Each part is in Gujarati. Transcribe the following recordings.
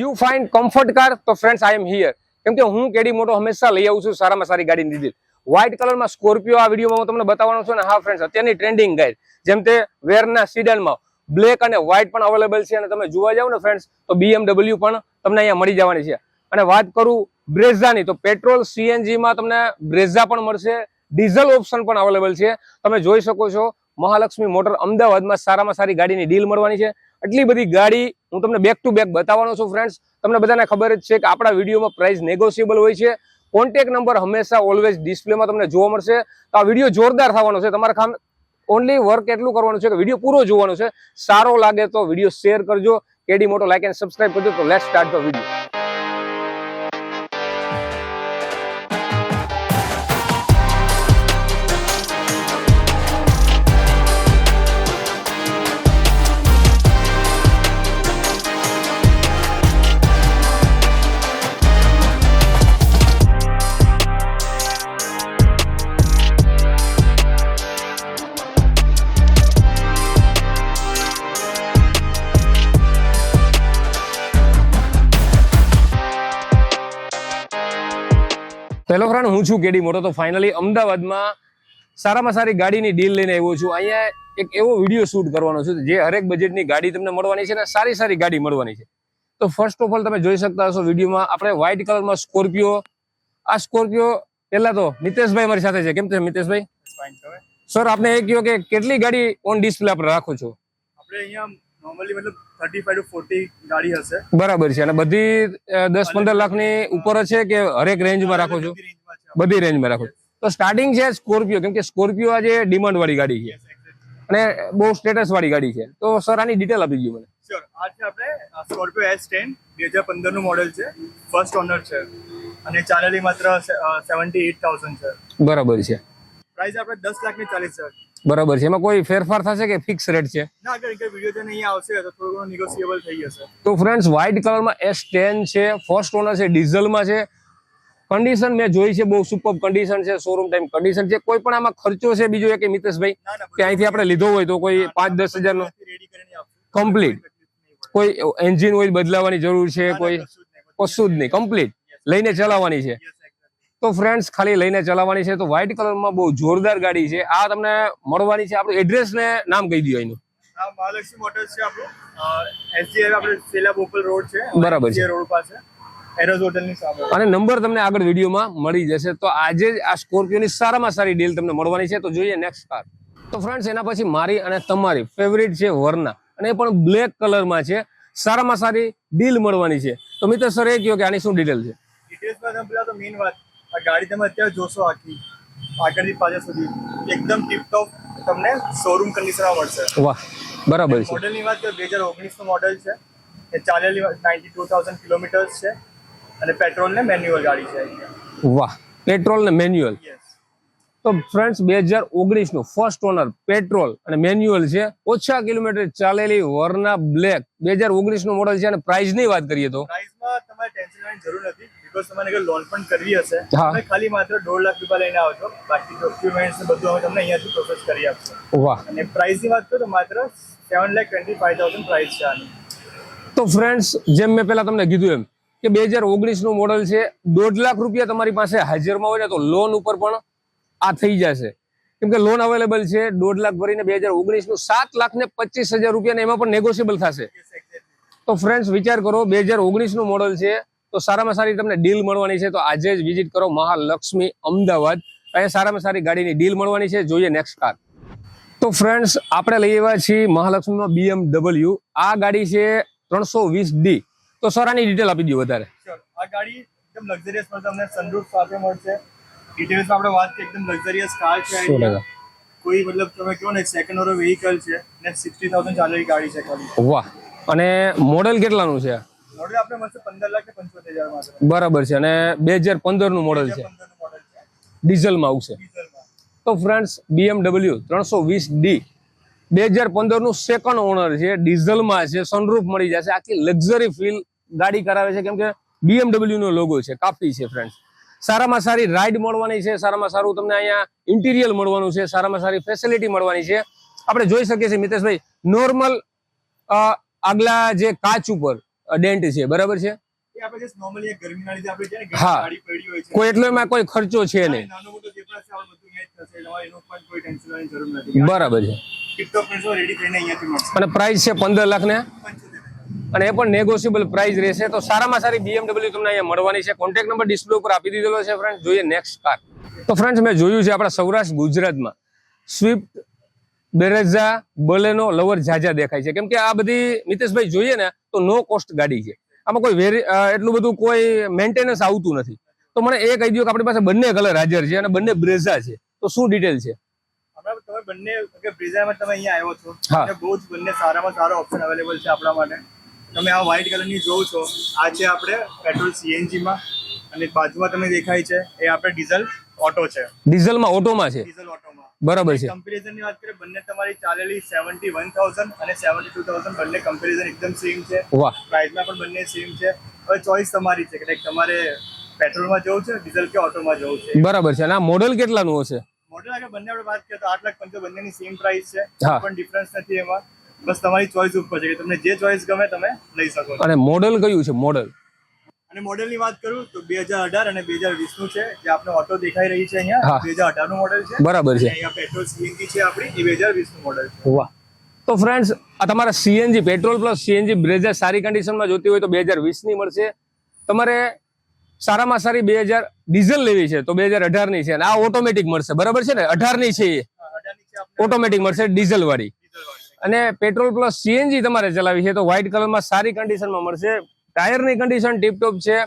યુ ફાઇન કમ્ફર્ટ કાર તો ફ્રેન્ડ્સ આઈ એમ હિયર કેમ કે હું કેડી મોટો હંમેશા લઈ આવું છું, સારામાં સારી ગાડીની ડીલ વ્હાઇટ કલરમાં સ્કોર્પિયો આ વિડીયોમાં તમને બતાવવાનો છું અને હા ફ્રેન્ડ્સ અત્યારની ટ્રેન્ડિંગ ગાઈડ જેમ તે વેરના સિડનમાં બ્લેક અને વ્હાઇટ પણ અવેલેબલ છે અને તમે જોવા જાવ ને ફ્રેન્ડ્સ તો બીએમડબલ્યુ પણ તમને અહીંયા મળી જવાની છે. અને વાત કરું બ્રેઝાની તો પેટ્રોલ સીએનજીમાં તમને બ્રેઝા પણ મળશે ડીઝલ ઓપ્શન પણ અવેલેબલ છે. તમે જોઈ શકો છો, મહાલક્ષ્મી મોટર અમદાવાદમાં સારામાં સારી ગાડીની ડીલ મળવાની છે. એટલી બધી ગાડી હું તમને બેક ટુ બેક બતાવવાનો છું ફ્રેન્ડ્સ તમને બધાને ખબર જ છે કે આપણા વિડીયોમાં પ્રાઇસ નેગોશિયેબલ હોય છે. કોન્ટેક નંબર હંમેશા ઓલવેઝ ડિસ્પ્લેમાં તમને જોવા મળશે. તો આ વીડિયો જોરદાર થવાનો છે. તમારે ખામ ઓનલી વર્ક એટલું કરવાનું છે કે વીડિયો પૂરો જોવાનો છે. સારો લાગે તો વીડિયો શેર કરજો. કેડી મોટો લાઈક એન્ડ સબસ્ક્રાઈબ કરજો. તો let start the video hello friend હું છું કેડી મોટો તો ફાઇનલી અમદાવાદમાં સારામાં સારી ગાડીની ડીલ લઈને આવ્યો છું. અહીંયા એક એવો વીડિયો શૂટ કરવાનો છે જે હરેક બજેટની ગાડી તમને મળવાની છે અને સારી સારી ગાડી મળવાની છે. તો ફર્સ્ટ ઓફ ઓલ તમે જોઈ શકતા હશો વિડીયોમાં આપણે વ્હાઇટ કલરમાં સ્કોર્પિયો આ સ્કોર્પિયો પહેલા તો મિતેશભાઈ મારી સાથે છે. કેમ છે મિતેશભાઈ? સર આપને એ કહ્યું કે કેટલી ગાડી ઓન ડિસ્પ્લે આપણે રાખો છો? આપણે અહીંયા નોર્મલી મતલબ થર્ટી ફાઈવ ટુ ફોર્ટી ગાડી હશે. બરાબર છે. અને બધી દસ પંદર લાખની ઉપર છે કે હરેક રેન્જમાં રાખો છો? બધી રેન્જમાં રાખો છો. તો સ્ટાર્ટિંગ છે સ્કોર્પિયો કેમ કે સ્કોર્પિયો આજે ડિમાન્ડ વાળી ગાડી છે. અને બહુ સ્ટેટસ વાળી ગાડી છે. તો સર આની ડિટેલ આપી દો મને. શ્યોર આજે આપણે સ્કોર્પિયો એસ ટેન બે હજાર પંદરનું મોડેલ છે. ફર્સ્ટ ઓનર છે. અને ચાલેલી માત્ર સેવન્ટી એટ થાઉઝન્ડ છે. બરાબર છે. પ્રાઇસ આપણે દસ લાખની ચાલીસ છે બરાબર છે. એમાં કોઈ ફેરફાર થશે કે ફિક્સ રેટ છે? ના અગર કે વિડિયો જો નહીં આવશે તો થોડું ઘણું નેગોશિયેબલ થઈ જશે. તો ફ્રેન્ડ્સ વ્હાઇટ કલરમાં એસ ટેન છે ફર્સ્ટ ઓનર છે ડીઝલમાં છે. કન્ડિશન મેં જોઈ છે બહુ સુપર કન્ડિશન છે શોરૂમ ટાઈમ કન્ડિશન છે. કોઈ પણ આમાં ખર્ચો છે બીજો એક મિતેશભાઈ? ના ના કે અહીંથી આપણે લીધો હોય તો કોઈ પાંચ દસ કરીને આપશું. Complete. કોઈ એન્જિન ઓઇલ બદલાવાની જરૂર છે કોઈ કશું જ નહીં કમ્પ્લીટ લઈને ચલાવવાની છે. તો ફ્રેન્ડ્સ ખાલી લઈને ચલાવવાની છે. તો વ્હાઇટ કલરમાં બહુ જોરદાર ગાડી છે. આ તમને મળવાની છે. આપણું એડ્રેસ ને નામ કહી દો એનું. મહાલક્ષ્મી મોટર્સ છે આપણું. એસજીઆઈ આપણે સેલા બોપલ રોડ છે. બરાબર છે. રોડ પાસે. અને નંબર તમને આગળ વિડીયોમાં મળી જશે. તો આજે જ આ સ્કોર્પિયોની સારામાં સારી ડીલ તમને મળવાની છે. તો જોઈએ નેક્સ્ટ કાર તો ફ્રેન્ડ્સ એના પછી મારી અને તમારી ફેવરિટ છે વરના. અને એ પણ બ્લેક કલરમાં છે. સારામાં સારી ડીલ મળવાની છે. તો મિત્ર સર એ કહ્યો કે આની શું ડિટેલ છે? ડિટેલ્સમાં પેલા તો મેઇન વાત આ ગાડી તમે અત્યારે જોશો આખી. આગળથી પાછળ સુધી. એકદમ ટીપ ટોપ તમને શોરૂમ કન્ડિશનમાં મળશે. વાહ બરાબર છે. મોડેલની વાત કરીએ બે હજાર ઓગણીસનું મોડલ છે. એ ચાલેલી નાઇન્ટી ટુ થાઉઝન્ડ કિલોમીટર્સ છે. અને પેટ્રોલ ને મેન્યુઅલ ગાડી છે વાહ પેટ્રોલ ને મેન્યુઅલ તો ફ્રેન્ડ્સ બે હજાર ઓગણીસનું ફર્સ્ટ ઓનર પેટ્રોલ અને મેન્યુઅલ છે. ઓછા કિલોમીટર ચાલેલી વરના બ્લેક બે હજાર ઓગણીસનું મોડલ છે અને પ્રાઇસની વાત કરીએ તો. પ્રાઇસમાં તમારે ટેન્શન લેવાની જરૂર નથી બીકોઝ તમારે અગર લોન પણ કરવી હશે. તમે ખાલી માત્ર દોઢ લાખ રૂપિયા લઈને આવજો બાકી ડોક્યુમેન્ટ્સ બધું અમે તમને અહીંયાથી પ્રોસેસ કરી આપશું. વાહ. અને પ્રાઇસની વાત કરું તો માત્ર seven lakh twenty five thousand price છે આની. તો ફ્રેન્ડ્સ જેમ મેં પહેલા તમને કીધું એમ કે બે હજાર ઓગણીસનું મોડલ છે દોઢ લાખ રૂપિયા તમારી પાસે હાજરમાં હોય ને તો લોન ઉપર પણ આ થઈ જશે. કેમ કે લોન અવેલેબલ છે દોઢ લાખ ભરીને બે હજાર ઓગણીસનું સાત લાખ ને પચીસ હજાર રૂપિયા એમાં પણ નેગોશિયેબલ થશે. તો ફ્રેન્ડ્સ વિચાર કરો બે હજાર ઓગણીસનું મોડલ છે. તો સારામાં સારી તમને ડીલ મળવાની છે. તો આજે જ વિઝિટ કરો મહાલક્ષ્મી અમદાવાદ. અહીંયા સારામાં સારી ગાડીની ડીલ મળવાની છે. જોઈએ નેક્સ્ટ કાર તો ફ્રેન્ડ્સ આપણે લઈ આવ્યા છીએ મહાલક્ષ્મીમાં બીએમડબલ્યુ આ ગાડી છે ત્રણસો વીસ ડી. તો સર આની ડિટેલ આપી દઉં વધારે. આ ગાડી એકદમ લક્ઝરિયસ મળશે તમને સનરૂફ સાથે મળશે. ડિટેલ્સમાં આપણે વાત કરીએ એકદમ લક્ઝરિયસ કાર છે કોઈ મતલબ તમે કહો ને સેકન્ડ ઓર વ્હીકલ છે ને સિક્સટી થાઉઝન્ડ ચાલેલી ગાડી છે ખાલી. વાહ. અને મોડેલ કેટલાનું છે? બરાબર છે અને બે હજાર પંદરનું મોડેલ છે. છે ડીઝલમાં આવશે. તો ફ્રેન્ડ્સ બીએમડબલ્યુ ત્રણસો વીસ ડી. બે હજાર પંદરનું સેકન્ડ ઓનર છે ડીઝલમાં છે સનરૂફ મળી જશે. આખી લક્ઝરી ફીલ ગાડી કરાવે છે. કેમ કે BMW નો લોગો છે કાફી છે ફ્રેન્ડ્સ. સારામાં સારી રાઈડ મળવાની છે સારામાં સારું તમને અહીંયા ઇન્ટિરિયર મળવાનું છે સારામાં સારી ફેસિલિટી મળવાની છે. આપણે જોઈ શકીએ છીએ મિતેશભાઈ નોર્મલ આગલા જે કાચ ઉપર ડેન્ટ છે બરાબર છે? હા. કોઈ એટલો એમાં કોઈ ખર્ચો છે નહીં. બરાબર છે. અને પ્રાઇસ છે પંદર લાખ ને અને એ પણ નેગોશિયેબલ પ્રાઇસ રહેશે. તો સારામાં સારી BMW તમને અહીંયા મળવાની છે. કોન્ટેક્ટ નંબર ડિસ્પ્લે ઉપર આપી દીધેલો છે ફ્રેન્ડ જોઈએ નેક્સ્ટ કાર તો ફ્રેન્ડ્સ મેં જોયું છે આપણા સૌરાષ્ટ્ર ગુજરાતમાં સ્વિફ્ટ બેરેઝા બલેનો લવર ઝાઝા દેખાય છે. કેમ કે આ બધી મિતેશભાઈ જોઈએ ને તો નો કોસ્ટ ગાડી છે. આમાં કોઈ વેરી એટલું બધું કોઈ મેન્ટેનન્સ આવતું નથી. તો મને એ કહી દો કે આપણી પાસે બંને કલર હાજર છે અને બંને બ્રેઝા છે. તો શું ડિટેલ છે? તમે બંને બ્રિઝામાં તમે અહીંયા આવ્યો છો. બહુ જ બંને સારામાં સારો ઓપ્શન અવેલેબલ છે આપણા માટે. તમે આ વ્હાઇટ કલરની જોવો છો. આ છે આપણે પેટ્રોલ સીએનજીમાં અને બાજુમાં તમે દેખાય છે એ આપણે ડીઝલ ઓટો છે. ડીઝલમાં ઓટોમાં છે? ડીઝલ ઓટોમાં બરાબર છે. કમ્પેરિઝનની વાત કરીએ બંને તમારી ચાલેલી સેવન્ટી વન થાઉઝન્ડ અને સેવન્ટી ટુ થાઉઝન્ડ બંને કમ્પેરિઝન એકદમ સેમ છે. વાહ. પ્રાઇસમાં પણ બંને સેમ છે. હવે ચોઈસ તમારી છે કે લાઈક તમારે પેટ્રોલમાં જવું છે ડીઝલ કે ઓટોમાં જવું છે? બરાબર છે. અને આ મોડલ કેટલાનું હશે? મોડલ આગળ બંને આપણે વાત કરીએ તો આઠ લાખ પંચો બંનેની સેમ પ્રાઇસ છે. પણ ડિફરન્સ નથી એમાં. બસ તમારી ચોઈસ ઉપર છે કે તમને જે ચોઈસ ગમે તમે લઈ શકો અને મોડલ કયું છે મોડલ અને મોડેલની વાત કરું તો બે હજાર અઢાર અને બે હજાર વીસનું છે જે આપણે ઓટો દેખાઈ રહી છે અહીંયા. બે હજાર અઢારનું મોડેલ છે. બરાબર છે. અહીંયા પેટ્રોલ સીએનજી છે આપણી એ બે હજાર વીસનું મોડેલ છે. વાહ. તો ફ્રેન્ડ્સ આ તમારા CNG petrol plus CNG Brezza સારી કન્ડિશનમાં જોતી હોય તો બે હજાર વીસની મળશે. તમારે સારામાં સારી બે હજાર ડીઝલ લેવી છે તો બે હજાર અઢારની છે અને આ ઓટોમેટિક મળશે. બરાબર છે ને? અઢારની છે એ. અઢારની ઓટોમેટિક મળશે ડીઝલ વાળી ડીઝલ વાળી અને પેટ્રોલ પ્લસ સીએનજી તમારે ચલાવી છે તો વ્હાઇટ કલરમાં સારી કન્ડિશનમાં મળશે. ટાયરની કન્ડિશન ટીપટોપ છે.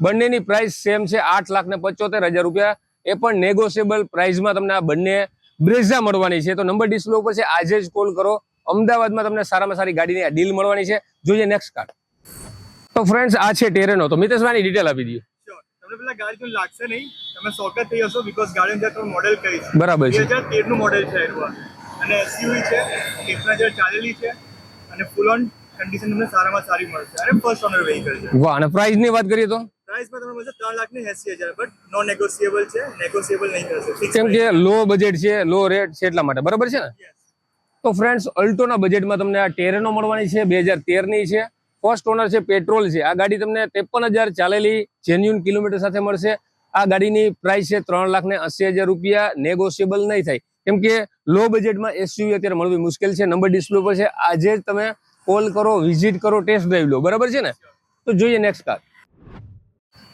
બંનેની પ્રાઇસ સેમ છે આઠ લાખ ને પચોતેર હજાર રૂપિયા. એ પણ નેગોશિયેબલ પ્રાઇસમાં તમને આ બંને બ્રેઝા મળવાની છે. તો નંબર ડિસ્પ્લે ઉપર છે આજે જ કોલ કરો. અમદાવાદમાં તમને સારામાં સારી ગાડીની આ ડીલ મળવાની છે. જોઈએ નેક્સ્ટ કાર તો ફ્રેન્ડ્સ આ છે ટેરેનો તો મિતેશભાઈની ડિટેલ આપી દઈએ. બરાબર છે. અને ફૂલ ઓન કન્ડિશન તમને સારામાં સારી મળશે. અને ફર્સ્ટ ઓનર વેહિકલ છે. વાહ અને પ્રાઇસની વાત કરીએ તો? પ્રાઇસમાં તમને મળશે 3 લાખ ને 80000 બટ નોન નેગોશિયેબલ છે. નેગોશિયેબલ નહીં થશે. કેમ કે લો બજેટ છે લો રેટ છે એટલા માટે. બરાબર છે ને? તો ફ્રેન્ડ્સ અલ્ટોના બજેટમાં તમને આ ટેરેનો મળવાની છે બે હજાર તેરની છે. ફર્સ્ટ ઓનર છે પેટ્રોલ છે. આ ગાડી તમને ત્રેપન હજાર ચાલેલી જેન્યુન કિલોમીટર સાથે મળશે. આ ગાડીની પ્રાઇસ છે ત્રણ લાખ ને અસી હજાર રૂપિયા. નેગોશિયેબલ નહીં થાય. કેમ કે લો બજેટમાં એસયુવી અત્યારે મળવી મુશ્કેલ છે. નંબર ડિસ્પ્લે પર છે. આજે જ તમે કોલ કરો, વિઝિટ કરો, ટેસ્ટ ડ્રાઈવ લો. બરાબર છે ને? તો જોઈએ નેક્સ્ટ કાર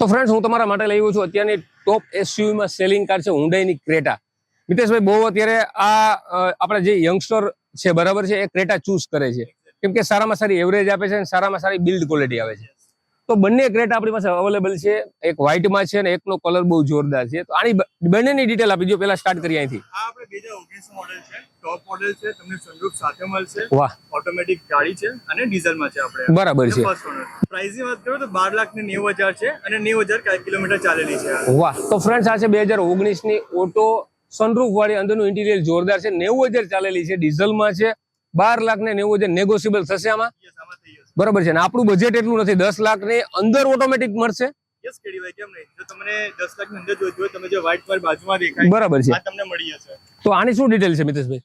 તો ફ્રેન્ડ્સ હું તમારા માટે લઈ આવ્યો છું અત્યારની ટોપ એસયુવીમાં સેલિંગ કાર છે હુંડાઈની ક્રેટા મિતેશભાઈ, બહુ અત્યારે આ આપણા જે યંગસ્ટર છે, બરાબર છે, એ ક્રેટા ચૂઝ કરે છે. કેમ કે સારામાં સારી એવરેજ આપે છે અને સારામાં સારી બિલ્ડ ક્વોલિટી આવે છે. તો બંને ક્રેટ આપણી પાસે અવેલેબલ છે. એક વ્હાઇટમાં છે અને એકનો કલર બહુ જોરદાર છે. તો આની બંનેની ડિટેલ આપી દો. પહેલા સ્ટાર્ટ કરીએ અહીંથી. મોડેલ છે. ટોપ મોડેલ છે. તમને સનરૂફ સાથે મળશે. વાહ. ઓટોમેટિક ગાડી છે અને ડીઝલમાં છે આપણે. બરાબર છે. પ્રાઇસની વાત કરો તો બાર લાખ ને નેવું હજાર છે અને નેવું હજાર કિલોમીટર ચાલેલી છે વાહ. તો ફ્રેન્ડ્સ આ છે બે હજાર ઓગણીસની ઓટો સનરૂફ વાળી અંદરનું ઇન્ટિરિયર જોરદાર છે. નેવું હજાર ચાલેલી છે. ડીઝલમાં છે. બાર લાખ ને નેવું હજાર નેગોશિયેબલ થશે આમાં. બરાબર છે. ને આપણું બજેટ એટલું નથી. દસ લાખની અંદર ઓટોમેટિક મળશે? યસ કેડી ભાઈ કેમ નહીં? જો તમને દસ લાખની અંદર જોઈતું તમે જે વ્હાઇટ કલર બાજુમાં દેખાય બરાબર છે. તો આની શું ડિટેલ છે મિતેશભાઈ?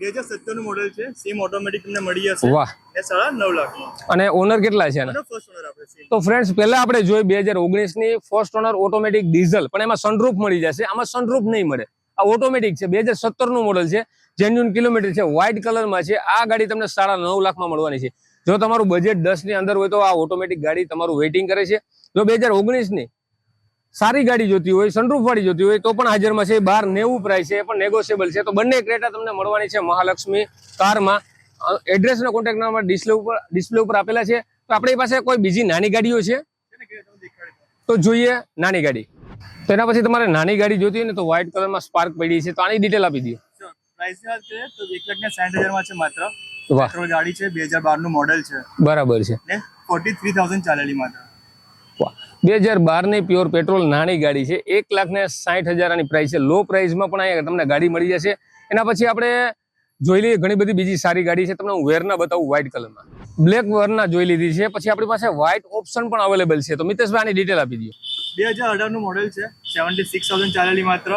બે હજાર સત્તરનું મોડેલ છે. સેમ ઓટોમેટિક તમને મળી જશે. વાહ. સાડા નવ લાખ. અને ઓનર કેટલા છે આના ફર્સ્ટ ઓનર આપણે સેમ તો ફ્રેન્ડ્સ પહેલા આપણે જોઈ બે હજાર ઓગણીસની ફર્સ્ટ ઓનર ઓટોમેટિક ડીઝલ પણ એમાં સનરૂફ મળી જશે. આમાં સનરૂફ નહીં મળે. આ ઓટોમેટિક છે. બે હજાર સત્તરનું મોડલ છે. જેન્યુન કિલોમીટર છે. વ્હાઇટ કલરમાં છે. આ ગાડી તમને સાડા નવ લાખમાં મળવાની છે. જો તમારું બજેટ દસની અંદર હોય તો આ ઓટોમેટિક ગાડી તમારું વેઇટિંગ કરે છે. જો બે હજાર ઓગણીસની સારી ગાડી જોતી હોય સનરૂફવાળી જોતી હોય, તો પણ હાજરમાં છે બાર નેવું પ્રાઇસ છે પણ નેગોશિયેબલ છે. તો બંને ક્રેટા તમને મળવાની છે મહાલક્ષ્મી કારમાં એડ્રેસનો કોન્ટેક્ટ નંબર ડિસ્પ્લે ઉપર ડિસ્પ્લે ઉપર આપેલા છે. તો આપણી પાસે કોઈ બીજી નાની ગાડીઓ છે. તો જોઈએ નાની ગાડી. તો એના પછી તમારે નાની ગાડી જોતી હોય ને તો વ્હાઇટ કલરમાં સ્પાર્ક પડી છે. તો આની ડિટેલ આપી દો પ્રાઇસની વાત કરીએ તો એક લાખ સાઠ હજારમાં છે માત્ર. વાહ. પેટ્રોલ ગાડી છે બે હજાર બારનું મોડેલ છે. બરાબર છે. ને ફોર્ટી થ્રી થાઉઝન્ડ ચાલેલી માત્ર. વાહ. બે હજાર બારની પ્યોર પેટ્રોલ નાની ગાડી છે. એક લાખ ને સાઠ હજાર આની પ્રાઇસ છે લો પ્રાઇસમાં પણ અહીંયા તમને ગાડી મળી જશે. એના પછી આપણે જોઈ લઈએ ઘણી બધી બીજી સારી ગાડી છે. તમને હું વેરના બતાવું વ્હાઇટ કલરમાં બ્લેક વેરના જોઈ લીધી છે. પછી આપણી પાસે વ્હાઇટ ઓપ્શન પણ અવેલેબલ છે. તો મિતેશભાઈ આની ડિટેલ આપી દઈએ બે હજાર અઢારનું મોડેલ છે. સેવન્ટી સિક્સ થાઉઝન્ડ ચાલેલી માત્ર.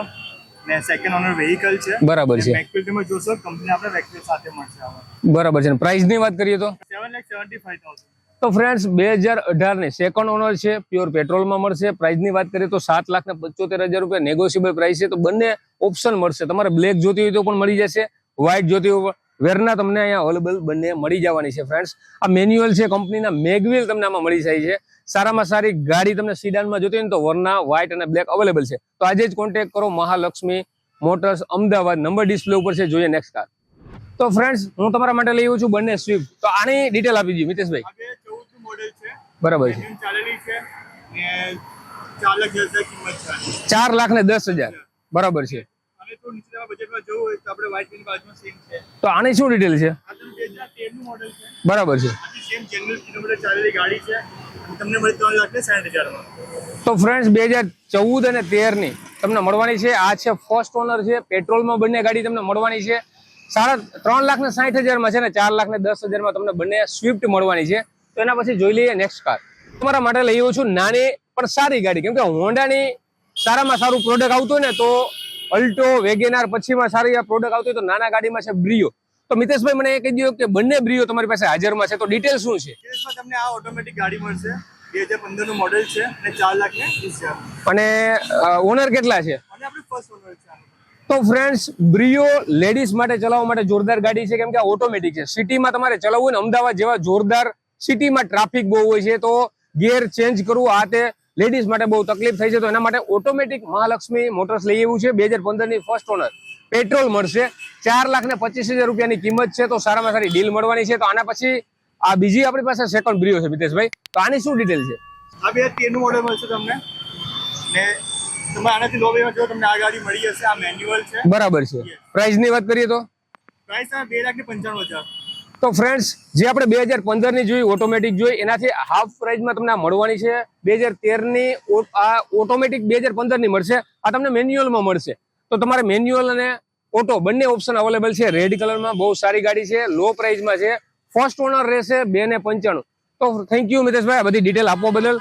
ને સેકન્ડ ઓનર વેહિકલ છે. બરાબર છે. બેકફિલ તમે જોશો કંપની આપણે વેક્ટર સાથે મળશે બરાબર છે. પ્રાઇસની વાત કરીએ તો? Seven lakh seventy five thousand તો ફ્રેન્ડ્સ બે હજાર અઢારની સેકન્ડ ઓનર છે પ્યોર પેટ્રોલમાં મળશે. પ્રાઇસની વાત કરીએ તો સાત લાખ ને પંચોતેર હજાર રૂપિયા નેગોશિયેબલ પ્રાઇસ છે. તો બંને ઓપ્શન મળશે. તમારે બ્લેક જોતી હોય તો પણ મળી જશે વ્હાઇટ જોતી હોય વેરના તમને અહીંયા અવેલેબલ બંને મળી જવાની છે ફ્રેન્ડ્સ આ મેન્યુઅલ છે કંપનીના મેગવિલ તમને આમાં મળી જાય છે. સારામાં સારી ગાડી તમને સીડાનમાં જોતી હોય ને તો વરના વ્હાઇટ અને બ્લેક અવેલેબલ છે. તો આજે જ કોન્ટેક્ટ કરો Mahalakshmi motors Ahmedabad. Number display ઉપર છે જોઈએ નેક્સ્ટ કાર તો ફ્રેન્ડ્સ હું તમારા માટે લઈ આવ્યું છું બંને સ્વિફ્ટ તો આની ડિટેલ આપી દીધી મિતેશભાઈ. બરાબર છે. ચાર લાખ ને દસ હજાર. બરાબર છે. તો આની શું ડિટેલ છે? બરાબર છે. તો ફ્રેન્ડ્સ બે હજાર ચૌદ અને તેરની તમને મળવાની છે. આ છે ફર્સ્ટ ઓનર છે. પેટ્રોલમાં બંને ગાડી તમને મળવાની છે. સાડા ત્રણ લાખ ને સાઠ હજારમાં છે ને ચાર લાખ ને દસ હજારમાં તમને બંને સ્વિફ્ટ મળવાની છે. તો એના પછી જોઈ લઈએ નેક્સ્ટ કાર તમારા માટે લઈ આવ્યો છું નાની પણ સારી ગાડી. કેમ કે હોન્ડાની સારામાં સારું પ્રોડક્ટ આવતું હોય ને તો અલ્ટો વેગેનાર પછીમાં સારી આ પ્રોડક્ટ આવતું હોય તો નાના ગાડીમાં છે બ્રિયો. તો મિતેશભાઈ મને એ કહી દો કે બંને બ્રિયો તમારી પાસે હાજરમાં છે. તો ડિટેલ શું છે? તમને આ ઓટોમેટિક ગાડી મળશે બે હજાર પંદરનું મોડેલ છે અને ચાર લાખ ને અને ઓનર કેટલા છે. તો ફ્રેન્ડ્સ બ્રિયો લેડીઝ માટે ચલાવવા માટે જોરદાર ગાડી છે. કેમ કે ઓટોમેટિક છે. સિટીમાં તમારે ચલાવવું હોય ને અમદાવાદ જેવા જોરદાર સિટીમાં ટ્રાફિક બહુ હોય છે તો ગિયર ચેન્જ કરવું આ તે લેડીઝ માટે બહુ તકલીફ થઈ છે તો એના માટે ઓટોમેટિક મહાલક્ષ્મી મોટર્સ લઈ આવ્યું છે બે હજાર પંદરની ફર્સ્ટ ઓનર પેટ્રોલ મળશે ચાર લાખ ને પચીસ હજાર રૂપિયાની કિંમત છે તો સારામાં સારી ડીલ મળવાની છે. તો આના પછી આ બીજી આપણી પાસે સેકન્ડ બ્રિયો છે મિતેશભાઈ તો આની શું ડિટેલ છે? આ બે તેરનું મોડેલ મળશે તમને. ને તમે આનાથી લો વેમાં જો તમને આ ગાડી મળી જશે આ મેન્યુઅલ છે. બરાબર છે. પ્રાઇસની વાત કરીએ તો? પ્રાઇસ બે લાખ ને પંચાણું હજાર. તો ફ્રેન્ડ્સ જે આપણે બે હજાર પંદરની જોઈ ઓટોમેટિક જોઈ, એનાથી હાફ પ્રાઇઝમાં તમને મળવાની છે. બે હજાર તેરની આ ઓટોમેટિક બે હજાર પંદરની મળશે. આ તમને મેન્યુઅલમાં મળશે. તો તમારે મેન્યુઅલ અને ઓટો બંને ઓપ્શન અવેલેબલ છે. રેડ કલરમાં બહુ સારી ગાડી છે લો પ્રાઇઝમાં છે. ફર્સ્ટ ઓનર રહેશે બે ને પંચાણું. તો થેન્ક યુ મિતેશભાઈ, આ બધી ડિટેલ આપવા બદલ.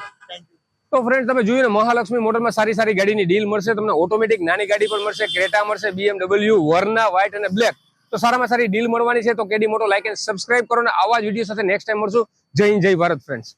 તો ફ્રેન્ડ તમે જોયું ને, મહાલક્ષ્મી મોટરમાં સારી સારી ગાડીની ડીલ મળશે. તમને ઓટોમેટિક નાની ગાડી પણ મળશે ક્રેટા મળશે બીએમડબલ્યુ વર્ના વ્હાઇટ અને બ્લેક તો સારામાં સારી ડીલ મળવાની છે. તો કેડી મોટો લાઈક એન્ડ સબસ્ક્રાઈબ કરો અને આવા જ વીડિયો સાથે નેક્સ્ટ ટાઈમ મળશું. જય હિન્દ, જય ભારત ફ્રેન્ડ્સ